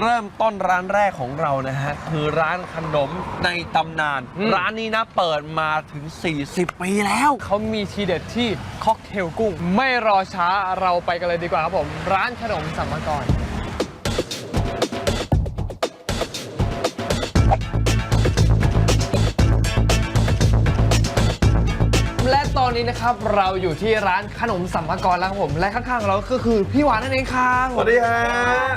เริ่มต้นร้านแรกของเรานะฮะ คือร้านขนมในตำนาน อืม ร้านนี้นะเปิดมาถึง 40 ปีแล้ว เขามีทีเด็ดที่ค็อกเทลกุ้ง ไม่รอช้าเราไปกันเลยดีกว่าครับผม ร้านขนมสัมมกร อนนี้นะครับเราอยู่ที่ร้านขนมสัมมกรแล้วครับผม และข้างๆเราก็คือพี่หวานนั่นเองครับสวัสดีฮะ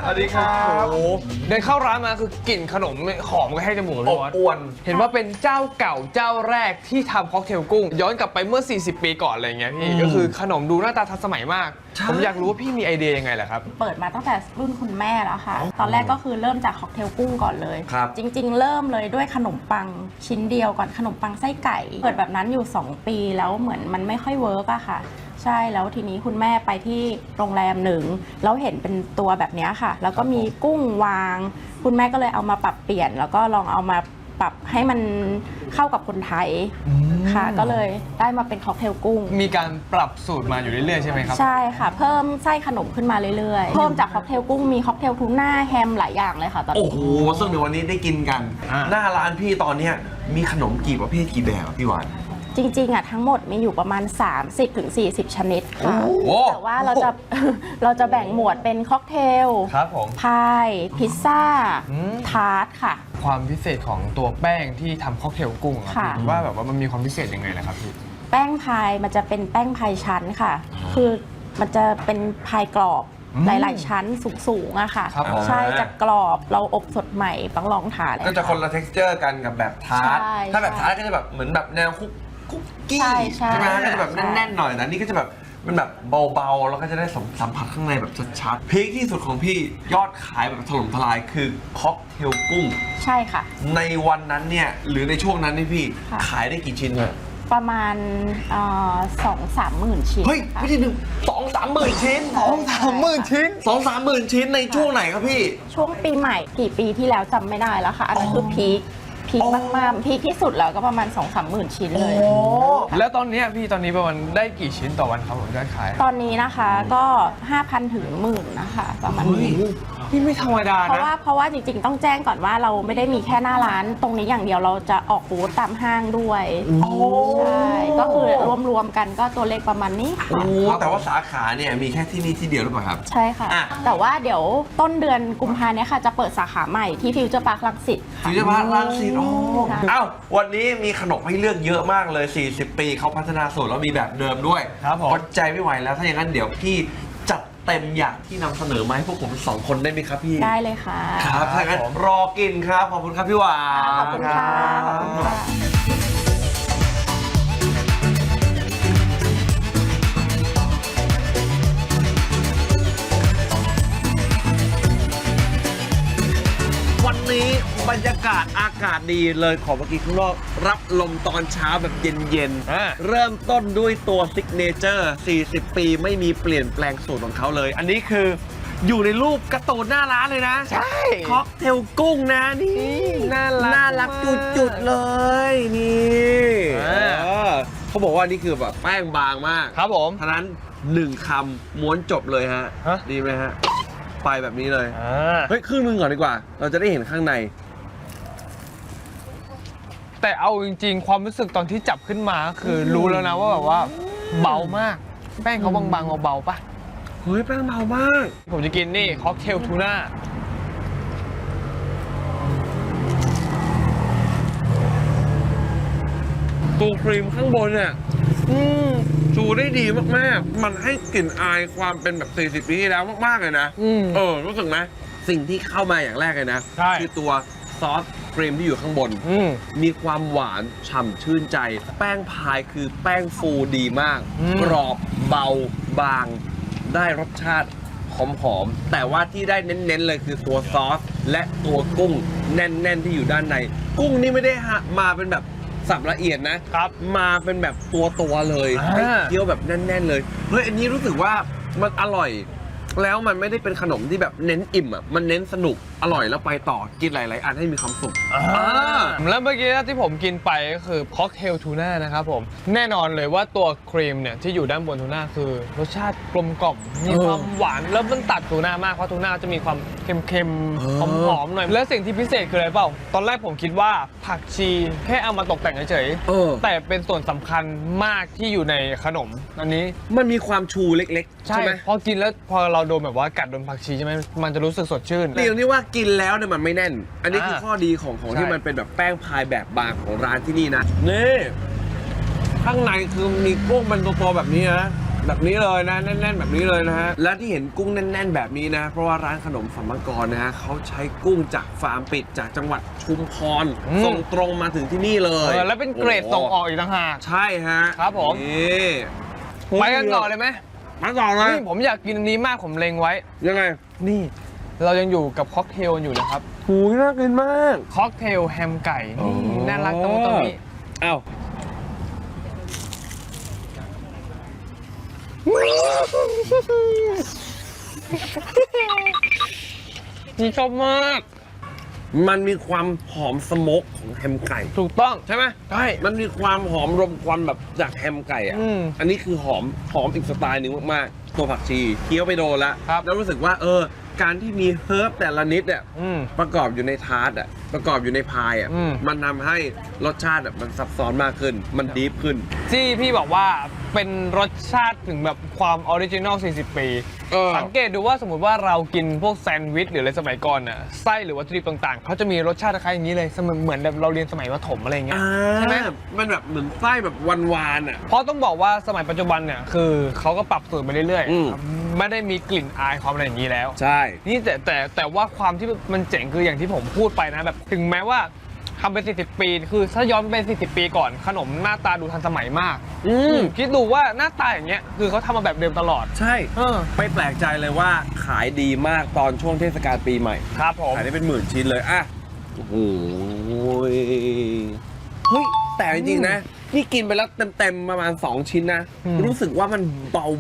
สวัสดีครับโอ้โหเดินเข้าร้านมาคือกลิ่นขนมหอมก็ให้จมูกเลยอบพี่วอส อ้วน เห็นว่าเป็นเจ้าเก่าเจ้าแรกที่ทำค็อกเทลกุ้ง ย้อนกลับไปเมื่อ 40 ปีก่อนอะไรเงี้ยพี่อืมก็คือขนมดูหน้าตาทันสมัยมากใช่ผมอยากรู้ว่าพี่มีไอเดียยังไงล่ะครับ เปิดมาตั้งแต่รุ่นคุณแม่แล้วค่ะ ตอนแรกก็คือเริ่มจากค็อกเทลกุ้งก่อนเลย ครับ จริง ๆ เริ่มเลยด้วยขนมปังชิ้นเดียวก่อนขนมปังไส้ไก่ เปิดแบบนั้นอยู่ 2 ปีแล้วเหมือนมันไม่ค่อยเวิร์กอะค่ะ ใช่แล้วทีนี้คุณแม่ไปที่โรงแรมหนึ่งแล้วเห็นเป็นตัวแบบเนี้ยค่ะ แล้วก็มีกุ้งวาง คุณแม่ก็เลยเอามาปรับเปลี่ยน แล้วก็ลองเอามา ปรับให้มันเข้ากับคนไทยค่ะ ก็เลยได้มาเป็นค็อกเทลกุ้ง มีการปรับสูตรมาอยู่เรื่อยๆใช่ไหมครับ ใช่ค่ะ เพิ่มไส้ขนมขึ้นมาเรื่อยๆ เพิ่มจากค็อกเทลกุ้งมีค็อกเทลทูน่าแฮมหลายอย่างเลยค่ะตอนโอ้นี้โหซึ่งในวันนี้ได้กินกันอ่าหน้าร้านพี่ตอนเนี้ยมีขนมกี่ประเภทกี่แบบอะพี่หวาน จริงๆอะทั้งหมดมีอยู่ประมาณ 30-40 ชนิดค่ะ โอ้โห แต่ว่าเราจะ เราจะแบ่งหมวดเป็นค็อกเทลครับผม พาย พิซซ่าอืมทาร์ตค่ะ ความพิเศษของตัวแป้งที่ทำค็อกเทลกุ้งอะครับค่ะ พี่ว่าแบบว่ามันมีความพิเศษยังไงล่ะครับพี่ แป้งพายมันจะเป็นแป้งพายชั้นค่ะ คือมันจะเป็นพายกรอบอืมหลาย ๆ ชั้นสูงๆอะค่ะ ครับผม ใช่จะกรอบเราอบสดใหม่ต้องลองทานก็จะคนละ t e x t อร์กันกับแบบทาร์ตใช่ถ้าแบบทาร์ตก็จะแบบเหมือนแบบแนวคุกคุกกี้ใช่ใช่ไหมก็จะแบบใช่แน่นๆหน่อยแต่นี่ก็จะแบบ มันแบบเบาๆ แล้วก็จะได้สัมสัมผัสข้างในแบบชัดๆพีคที่สุดของพี่ยอดขายแบบถล่มทลายคือค็อกเทลกุ้ง ใช่ค่ะ ในวันนั้นเนี่ยหรือในช่วงนั้นนี่พี่ค่ะ ขายได้กี่ชิ้นอะประมาณสองสามหมื่นชิ้นเฮ้ยค่ะ ไม่ใช่หนึ่งสองสามหมื่นชิ้นสองสามหมื่นชิ้น สองสามหมื่นชิ้นในช่วงไหนครับพี่ ช่วงปีใหม่กี่ปีที่แล้วจำไม่ได้แล้วค่ะ อันนั้นคือพีค พีคอ๋อมากๆพีคที่สุดแล้วก็ประมาณ2องสามหมื่นชิ้นเลย แล้วตอนเนี้ยพี่ตอนนี้ประมาณได้กี่ชิ้นต่อวันครับผมยอดขาย ตอนนี้นะคะก็ 5,000 ถึงหมื่นนะคะ ประมาณนี้ พี่ไม่ธรรมดาเพราะนะ ว่าเพราะว่าจริงๆ ต้องแจ้งก่อนว่าเราไม่ได้มีแค่หน้าร้าน ตรงนี้อย่างเดียวเราจะออกบูธตามห้างด้วยใช่ก็คือรวมๆกันก็ตัวเลขประมาณนี้ค่ะ โอ้แต่ว่าสาขาเนี่ยมีแค่ที่นี่ที่เดียวหรือเปล่าครับ ใช่ค่ะ อะ แต่ว่าเดี๋ยวต้นเดือนกุมภาเนี่ยค่ะ จะเปิดสาขาใหม่ที่ฟิวเจอร์พาร์คลังสิตค่ะฟิวเจอร์พาร์ครังสิตโอ้ค่ะ เอ้า วันนี้มีขนมให้เลือกเยอะมากเลย 40 ปีเขาพัฒนาสูตรแล้วมีแบบเดิมด้วยครับผม อดใจไม่ไหวแล้ว ถ้าอย่างนั้นเดี๋ยวพี่จัด เต็มอย่างที่นำเสนอมาให้พวกผมสองคนได้ไหมครับพี่ได้เลยค่ะ ครับถ้าอย่างนั้นรอกินครับ ขอบคุณครับพี่หวาน ขอบคุณค่ะขอบคุณค่ะวันนี้ บรรยากาศอากาศดีเลยขอเมื่อกี้ข้างนอก รับลมตอนเช้าแบบเย็นอ่า ๆ เริ่มต้นด้วยตัวซิกเนเจอร์ 40 ปีไม่มีเปลี่ยนแปลงสูตรของเขาเลย อันนี้คืออยู่ในรูปการ์ตูนหน้าร้านเลยนะใช่ ค็อกเทลกุ้งนะนี่น่ารักน่ารักมากจุดๆเลยนี่อ่า เออเขาบอกว่านี่คือแบบแป้งบางมาก ครับผมฉะนั้นหนึ่งคำม้วนจบเลยฮะ ฮะ ดีไหมฮะ ไปแบบนี้เลย อ่า เฮ้ย ครึ่งหนึงก่อนดีกว่า เราจะได้เห็นข้างใน แต่เอาจริง ๆ ความรู้สึกตอนที่จับขึ้นมาคือรู้แล้วนะว่าแบบว่าเบามาก แป้งเขาบางๆเบาๆปะเฮ้ยแป้งเบามาก ผมจะกินนี่ค็อกเทลทูน่าตัวครีมข้างบนเนี่ยอืมชูได้ดีมากๆ มันให้กลิ่นอายความเป็นแบบ 40 ปีที่แล้วมาก ๆ เลยนะอืมเออ รู้สึกไหม สิ่งที่เข้ามาอย่างแรกเลยนะใช่คือตัว ซอสครีมที่อยู่ข้างบน อืม มีความหวานฉ่ำชื่นใจ แป้งพายคือแป้งฟูดีมาก อืม กรอบเบาบาง ได้รสชาติหอมๆ แต่ว่าที่ได้เน้นๆเลยคือตัวซอส และตัวกุ้งแน่นๆที่อยู่ด้านใน กุ้งนี่ไม่ได้ฮะมาเป็นแบบสับละเอียดนะ ครับ มาเป็นแบบตัวตัวๆเลยอ่า ให้เคี้ยวแบบแน่น ๆ เลยเฮ้ยอันนี้รู้สึกว่ามันอร่อย แล้วมันไม่ได้เป็นขนมที่แบบเน้นอิ่มอะมันเน้นสนุก อร่อยแล้วไปต่อกินหลาย ๆ อันให้มีความสุข แล้วเมื่อกี้ที่ผมกินไปก็คือค็อกเทลทูน่านะครับผม แน่นอนเลยว่าตัวครีมเนี่ยที่อยู่ด้านบนทูน่าคือ รสชาติกลมกล่อมมีความหวานแล้วมันตัดทูน่ามากเพราะทูน่าจะมีความเค็มเออๆหอมๆหน่อย และสิ่งที่พิเศษคืออะไรเปล่า ตอนแรกผมคิดว่าผักชีแค่เอามาตกแต่งเฉยเออ ๆแต่เป็นส่วนสำคัญมากที่อยู่ในขนม อันนี้ มันมีความชูเล็ก ๆ ใช่ใช่ไหมพอกินแล้วพอเราโดนแบบว่ากัดโดนผักชีใช่ไหมมันจะรู้สึกสดชื่นดีตรงที่ว่ากินแล้วเนี่ยมันไม่แน่น อันนี้คืออ่าข้อดีของของใช่ที่มันเป็นแบบแป้งพายแบบบางของร้านที่นี่นะ นี่ ข้างในคือมีกุ้งเป็นตัวๆแบบนี้นะแบบนี้เลยนะแน่น ๆ แบบนี้เลยนะฮะและที่เห็นกุ้งแน่น ๆ แบบนี้นะ เพราะว่าร้านขนมสัมมกรนะฮะเขาใช้กุ้งจากฟาร์มปิดจากจังหวัดชุมพรอืมส่งตรงมาถึงที่นี่เลยเออแล้วเป็นเกรดส่งออกอีกต่างหากใช่ฮะครับผมนี่ไปกันต่อเลยไหมมาต่อเลยนี่ผมอยากกินอันนี้มากผมเล็งไว้ ยังไง นี่ เรายังอยู่กับค็อกเทลอยู่นะครับ หูยน่ากินมาก ค็อกเทลแฮมไก่อ๋นี่อน่ารักตรงตรงนี้อ้าวนี่ชอบมาก มันมีความหอมสโมกของแฮมไก่ ถูกต้องใช่ไหมใช่ มันมีความหอมรมควันแบบจากแฮมไก่อะ อืมอันนี้คือหอมหอมอีกสไตล์หนึ่งมากๆ ตัวผักชีเคี้ยวไปโดนละครับ แล้วรู้สึกว่าเออ การที่มีเฮิร์บแต่ละนิดอะอืม ประกอบอยู่ในทาร์ตอะประกอบอยู่ในพายอะอืม มันทำให้รสชาติอะมันซับซ้อนมากขึ้น มันดีฟขึ้น ที่พี่บอกว่า เป็นรสชาติถึงแบบความออริจินอล 40 ปี เออ สังเกตดูว่าสมมติว่าเรากินพวกแซนด์วิชหรืออะไรสมัยก่อนน่ะไส้หรือวัตถุดิบต่างๆ เขาจะมีรสชาติคล้ายๆอย่างนี้เลยเสมือนเหมือนแบบเราเรียนสมัยประถมอะไรอย่างเงี้ย อ่าใช่ไหม มันแบบเหมือนไส้แบบวานๆอะ เพราะต้องบอกว่าสมัยปัจจุบันเนี่ยคือเขาก็ปรับสูตรไปเรื่อยอืม ๆ ไม่ได้มีกลิ่นอายความอะไรอย่างนี้แล้ว ใช่ นี่แต่แต่แต่ว่าความที่มันเจ๋งคืออย่างที่ผมพูดไปนะแบบถึงแม้ว่า ทำเป็น 40 ปี คือถ้าย้อนไป 40 ปีก่อน ขนมหน้าตาดูทันสมัยมากอืมคิดดูว่าหน้าตาอย่างเงี้ยคือเขาทำมาแบบเดิมตลอด ใช่ เออ ไม่แปลกใจเลยว่าขายดีมากตอนช่วงเทศกาลปีใหม่ ครับผม ขายได้เป็นหมื่นชิ้นเลยอะโอ้โหยเฮ้ย แต่จริงๆนะ นี่กินไปแล้วเต็มๆประมาณ 2 ชิ้นนะ อืม รู้สึกว่ามัน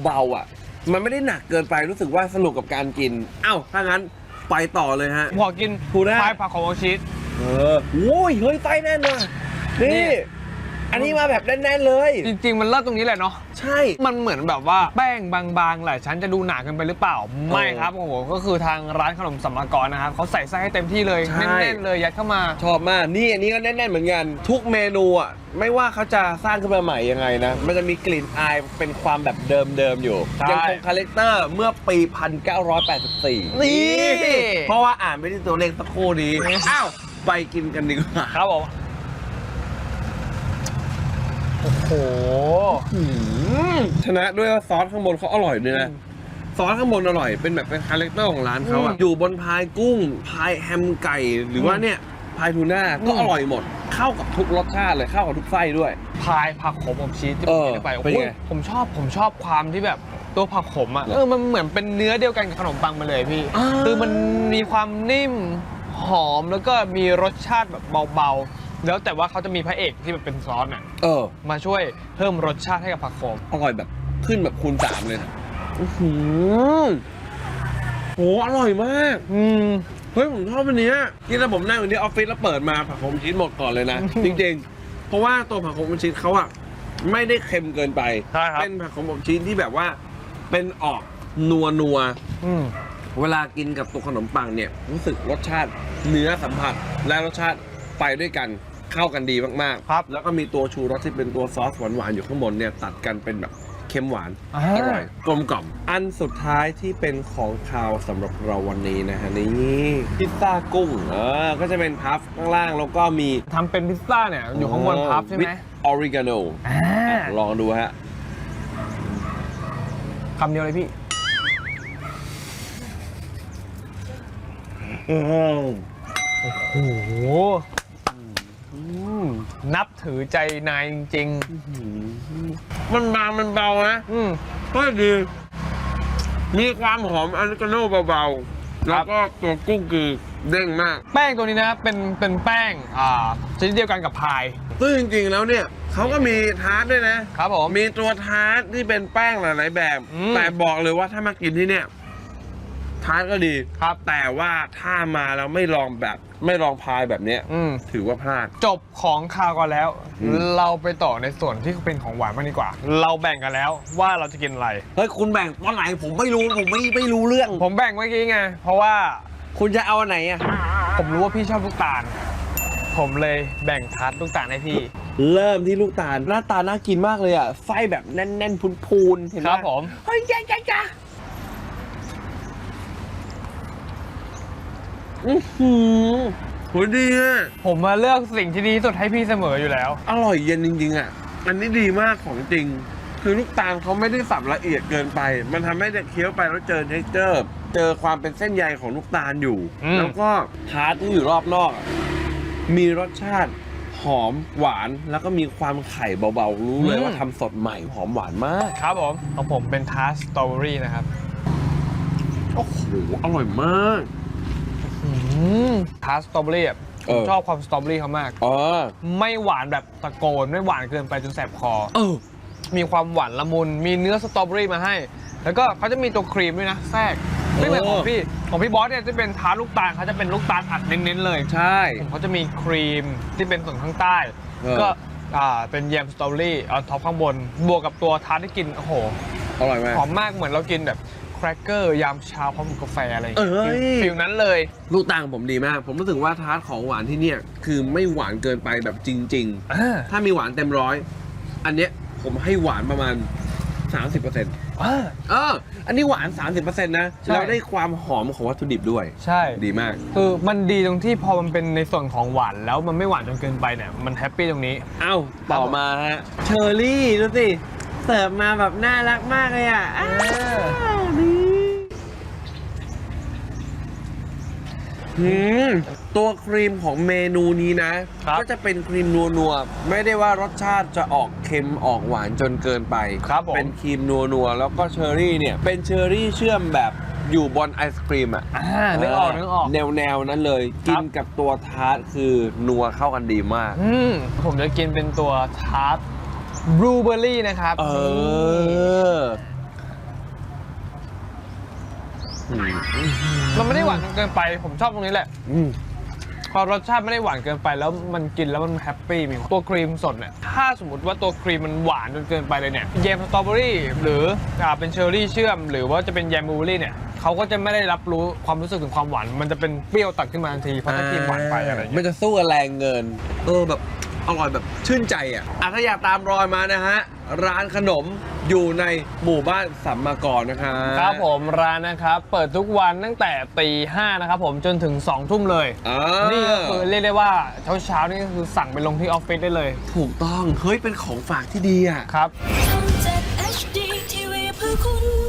เบาๆอะ มันไม่ได้หนักเกินไปรู้สึกว่าสนุกกับการกิน เอ้าถ้างั้นไปต่อเลยฮะ พอกินทูน่า พายผักของโอชิส เออโอ้ยเฮ้ยไส้แน่นนะนี่นี่ อันนี้มาแบบแน่นๆเลย จริง ๆ มันเลิศตรงนี้แหละเนาะใช่ มันเหมือนแบบว่าแป้งบางๆหลายชั้นจะดูหนาเกินไปหรือเปล่า ไม่ครับโอ้โหก็คือทางร้านขนมสัมมากรนะครับเขาใส่ไส้ให้เต็มที่เลยใช่ แน่นๆเลยยัดเข้ามา ชอบมาก นี่อันนี้ก็แน่นๆเหมือนกัน ทุกเมนูอะ ไม่ว่าเขาจะสร้างขึ้นมาใหม่ยังไงนะ มันจะมีกลิ่นอายเป็นความแบบเดิมๆอยู่ ใช่ยังคงคาแรคเตอร์เมื่อปี 1984 นี่ เพราะว่าอ่านไม่ได้ตัวเลขสักครู่นี้ อ้าว ไปกินกันดีกว่าครับผมโอ้โหอืมชนะด้วยว่าซอสข้างบนเขาอร่อยด้วยนะซอสข้างบนอร่อยเป็นแบบเป็นคาแรคเตอร์ของร้านเขาอะอืมอยู่บนพายกุ้งพายแฮมไก่ หรือว่าอืมเนี่ยพายทูน่าก็อืมอร่อยหมด เข้ากับทุกรสชาติเลยเข้ากับทุกไส้ด้วย พายผักขมอบชีสที่ผเอมอกินเข้าไปโอ้เป็นโหไงผมชอบผมชอบความที่แบบตัวผักขมอะเออมันเหมือนเป็นเนื้อเดียวกันกับขนมปังมาเลยพี่อ่าคือมันมีความนิ่ม หอมแล้วก็มีรสชาติแบบเบาๆ แล้วแต่ว่าเขาจะมีพระเอกที่แบบเป็นซอสน่ะเออ มาช่วยเพิ่มรสชาติให้กับผักขมอร่อยแบบขึ้นแบบคูณสามเลยนะอื้อหือโหอร่อยมาก อืม เฮ้ยผมชอบอันเนี้ยนี่ถ้าผมนั่งอยู่ที่ออฟฟิศแล้วเปิดมาผักโขมชีสหมดก่อนเลยนะ จริงๆ เพราะว่าตัวผักโขมชีสเขาอะไม่ได้เค็มเกินไป ใช่ครับ เป็นผักโขมชีสที่แบบว่า เป็นออกนัวนัวๆอืม เวลากินกับตัวขนมปังเนี่ยรู้สึกรสชาติเนื้อสัมผัส และรสชาติไปด้วยกันเข้ากันดีมากๆครับแล้วก็มีตัวชูรสที่เป็นตัวซอสหวานๆอยู่ข้างบนเนี่ยตัดกันเป็นแบบเค็มหวานอ่าอร่อยกลมกล่อมอันสุดท้ายที่เป็นของคาวสำหรับเราวันนี้นะฮะนี่พิซซ่ากุ้งเออก็จะเป็นพัฟข้างล่างแล้วก็มีทำเป็นพิซซ่าเนี่ยอยู่ข้างบนพับใช่ไหมออริกาโนอ่าลองดูฮะคำเดียวเลยพี่ อืม โอ้โหนับถือใจนายจริงมันบางมันเบานะๆอืมก็ดี มีความหอมออริกาโนเบาๆ แล้วก็ตัวกุ้งคือเด้งมาก แป้งตัวนี้นะเป็นเป็นแป้งอ่าชนิดเดียวกันกับพายซึ่งจริงๆแล้วเนี่ยเขาก็มีทาร์ตด้วยนะครับผมมีตัวทาร์ตที่เป็นแป้งหลายๆแบบอืมแต่บอกเลยว่าถ้ามากินที่เนี่ย ทานก็ดีครับ แต่ว่าถ้ามาแล้วไม่ลองแบบไม่ลองพายแบบเนี้ยอืม ถือว่าพลาด จบของคาวก่อนแล้ว อืม เราไปต่อในส่วนที่เป็นของหวานมางดีกว่า เราแบ่งกันแล้วว่าเราจะกินอะไร เฮ้ยคุณแบ่งตอนไหนผมไม่รู้ผมไม่ไม่รู้เรื่อง ผมแบ่งเมื่อกี้ไง เพราะว่าคุณจะเอาอันไหนอะ ผมรู้ว่าพี่ชอบลูกตาล ผมเลยแบ่งทัดลูกตาลให้พี่ เริ่มที่ลูกตาลหน้าตาน่ากินมากเลยอะไส้แบบแน่นๆพูนๆเห็นไหมครับผม เฮ้ยจ้าจ้าจ้า อือหือโหดีอะผมมาเลือกสิ่งที่ดีที่สุดให้พี่เสมออยู่แล้ว อร่อยเย็นจริง ๆ อะ อันนี้ดีมากของจริง คือลูกตาลเขาไม่ได้สับละเอียดเกินไป มันทำให้เด็กเคี้ยวไปแล้วเจอเท็กเจอร์ เจอความเป็นเส้นใยของลูกตาลอยู่ อืม แล้วก็ทาร์ตที่อยู่รอบนอกอะมีรสชาติหอมหวานแล้วก็มีความไข่เบาๆ รู้เลยว่าทำสดใหม่หอมหวานมาก ครับผมของผมเป็นทาร์ตสตรอเบอรี่นะครับ โอ้โห อร่อยมาก ทาร์ตสตรอเบอรี่อะผเอมอชอบความสตรอเบอรี่เขามาก เออ ไม่หวานแบบตะโกน ไม่หวานเกินไปจนแสบคอ เออ มีความหวานละมุน มีเนื้อสตรอเบอรี่มาให้ แล้วก็เขาจะมีตัวครีมด้วยนะแทรกไม่เหมือนของพี่ ของพี่บอสเนี่ยจะเป็นทาร์ตลูกตาลเขาจะเป็นลูกตาลอัดเน้นๆเลยใช่ผมเขาจะมีครีมที่เป็นส่วนข้างใต้เออก็อ่าเป็นแยมสตรอเบอรี่ออนท็อปข้างบน บวกกับตัวทาร์ตที่กินโอ้โหอร่อยมากหอมมากเหมือนเรากินแบบ แครกเกอร์ยามเช้าพร้อมกับกาแฟอะไรอย่างเงี้ยเอ้ย ฟิลนั้นเลย ลูกตาลของผมดีมาก ผมรู้สึกว่าทาร์ตของหวานที่เนี่ย คือไม่หวานเกินไปแบบจริงๆอ่าถ้ามีหวานเต็มร้อย อันเนี้ยผมให้หวานประมาณ 30%เอ่า ออ อันนี้หวาน 30%นะใช่ แล้วได้ความหอมของวัตถุดิบด้วย ใช่ ดีมาก คือมันดีตรงที่พอมันเป็นในส่วนของหวานแล้วมันไม่หวานจนเกินไปเนี่ยมันแฮปปี้ตรงนี้ เอ้า ต่อมาฮะ เชอร์รี่ดูสิ เสิร์ฟมาแบบน่ารักมากเลยอะอ้าวนี่หืมตัวครีมของเมนูนี้นะ ครับ ก็จะเป็นครีมนัวๆ ไม่ได้ว่ารสชาติจะออกเค็มออกหวานจนเกินไป ครับผมเป็นครีมนัวๆ แล้วก็เชอร์รี่เนี่ย เป็นเชอร์รี่เชื่อมแบบอยู่บนไอศครีมอะอ่านึกออกนึกออก แนวแนวๆนั้นเลยกินกับตัวทาร์ตคือนัวเข้ากันดีมาก อืมผมจะกินเป็นตัวทาร์ต บลูเบอร์รี่นะครับเอออืมมันไม่ได้หวานจนเกินไป ผมชอบตรงนี้แหละอืมพอรสชาติไม่ได้หวานเกินไปแล้วมันกินแล้วมันแฮปปี้มีตัวครีมสดเนี่ยถ้าสมมติว่าตัวครีมมันหวานจนเกินไปเลยเนี่ยแยมสตรอเบอรี่หรืออ่าเป็นเชอร์รี่เชื่อม หรือว่าจะเป็นแยมบลูเบอรี่เนี่ยเขาก็จะไม่ได้รับรู้ความรู้สึกถึงความหวาน มันจะเป็นเปรี้ยวตัดขึ้นมาทันทีเพราะถ้าครีมหวานไปอะไรอย่างมัเงี้นยจะสู้กับแรงเงินเออแบบ อร่อยแบบชื่นใจอะอะถ้าอยากตามรอยมานะฮะ ร้านขนมอยู่ในหมู่บ้านสัมมากรนะคะครับผมร้านนะครับ เปิดทุกวันตั้งแต่ตีห้านะครับผมจนถึง2องทุ่มเลยอ่านี่ก็คือเรียกได้ว่าเช้าเช้าๆนี่ก็คือสั่งไปลงที่ออฟฟิศได้เลยถูกต้อง เฮ้ย เป็นของฝากที่ดีอะ ครับทำจาก HD TV เพื่อคุณ